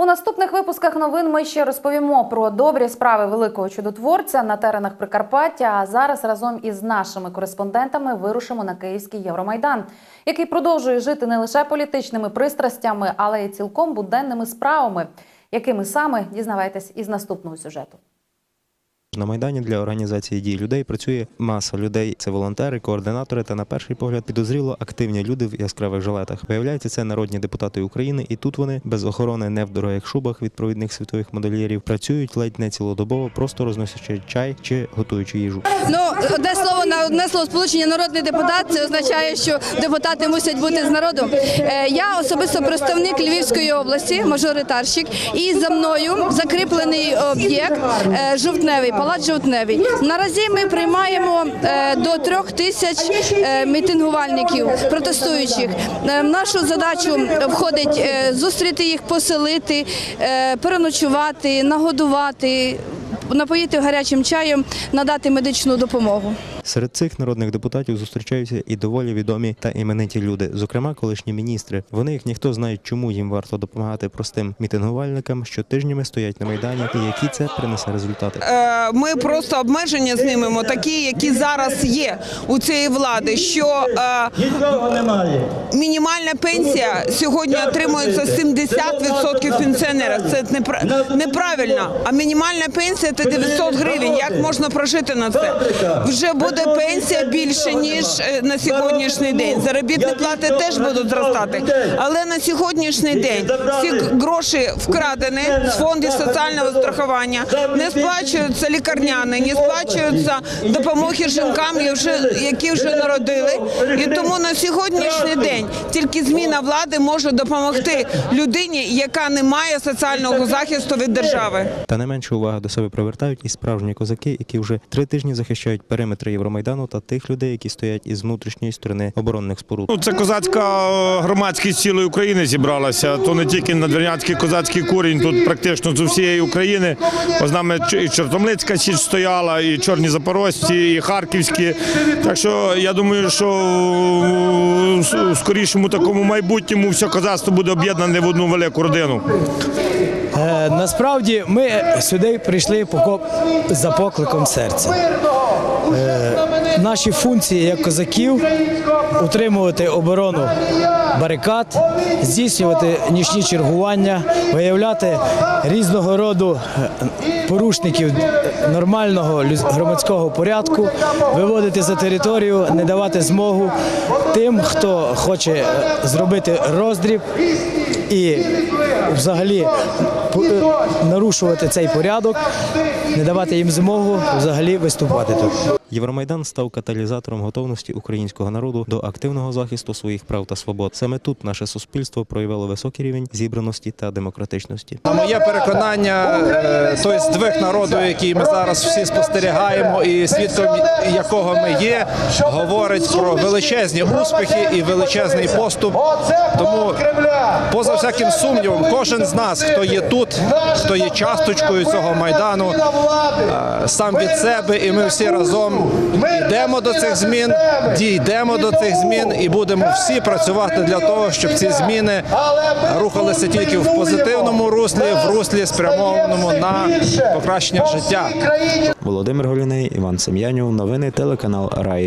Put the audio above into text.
У наступних випусках новин ми ще розповімо про добрі справи великого чудотворця на теренах Прикарпаття. А зараз разом із нашими кореспондентами вирушимо на Київський Євромайдан, який продовжує жити не лише політичними пристрастями, але й цілком буденними справами, якими саме дізнавайтесь із наступного сюжету. На майдані для організації дій людей працює маса людей. Це волонтери, координатори та на перший погляд підозріло активні люди в яскравих жилетах. Виявляється, це народні депутати України, і тут вони без охорони, не в дорогих шубах від провідних світових модельєрів, працюють ледь не цілодобово, просто розносячи чай чи готуючи їжу. Ну, одне слово на одне слово сполучення народний депутат. Це означає, що депутати мусять бути з народом. Е, Я особисто представник Львівської області, мажоритарщик, і за мною закріплений об'єкт е, жовтневий, палац жовтневий. Наразі ми приймаємо е, до трьох тисяч е, мітингувальників, протестуючих. Е, В нашу задачу входить зустріти їх, поселити, переночувати, нагодувати напоїти гарячим чаєм, надати медичну допомогу. Серед цих народних депутатів зустрічаються і доволі відомі та імениті люди, зокрема колишні міністри. Вони, як ніхто, знають, чому їм варто допомагати простим мітингувальникам, що тижнями стоять на майдані, і які це принесе результати. Е, ми просто обмеження знімемо, такі, які зараз є у цієї влади. Що е, мінімальна пенсія сьогодні отримується 70% пенсіонерів. Це непра- неправильно. А мінімальна пенсія це 900 гривень. Як можна прожити на це? Вже буде пенсія більше ніж е, на сьогоднішній день. Заробітні плати теж будуть зростати. Але на сьогоднішній день всі гроші вкрадені з фондів соціального страхування, не сплачуються лікарняни, не сплачуються допомоги жінкам, які вже- народили. І тому на сьогоднішній день тільки зміна влади може допомогти людині, яка не має соціального захисту від держави. Та не менше уваги до себе привертають і справжні козаки, які вже три тижні захищають периметри Євромайдану та тих людей, які стоять із внутрішньої сторони оборонних споруд. Ну, це козацька е, громадськість цілої України зібралася. То не тільки надвірнянський козацький корінь, тут практично з усієї України. З нами і Чортомлицька січ стояла, і Чорні Запорожці, і Харківські. Так що я думаю, що в скорішому такому майбутньому все козацтво буде об'єднане в одну велику родину. Е, Насправді ми сюди прийшли за покликом серця. Наші функції як козаків утримувати оборону барикад, здійснювати нічні чергування, виявляти різного роду е, порушників нормального громадського порядку, виводити за територію, не давати змогу тим, хто хоче е, зробити роздріб і взагалі нарушувати цей порядок, не давати їм змогу взагалі виступати тут. Євромайдан став каталізатором готовності українського народу до активного захисту своїх прав та свобод. Саме тут наше суспільство проявило високий рівень зібраності та демократичності. На моє переконання, е, той здвиг народу, який ми зараз всі спостерігаємо, і свідком якого ми є, говорить про величезні успіхи і величезний поступ. Тому, поза всяким сумнівом, кожен з нас, хто є тут, хто є часточкою цього майдану, е, сам від себе, і ми всі разом йдемо до цих змін, дійдемо до цих змін і будемо всі працювати для того, щоб ці зміни рухалися тільки в позитивному руслі, в руслі спрямованому на покращення життя. Володимир Голіней, Іван Сем'янів. Новини телеканал Раї.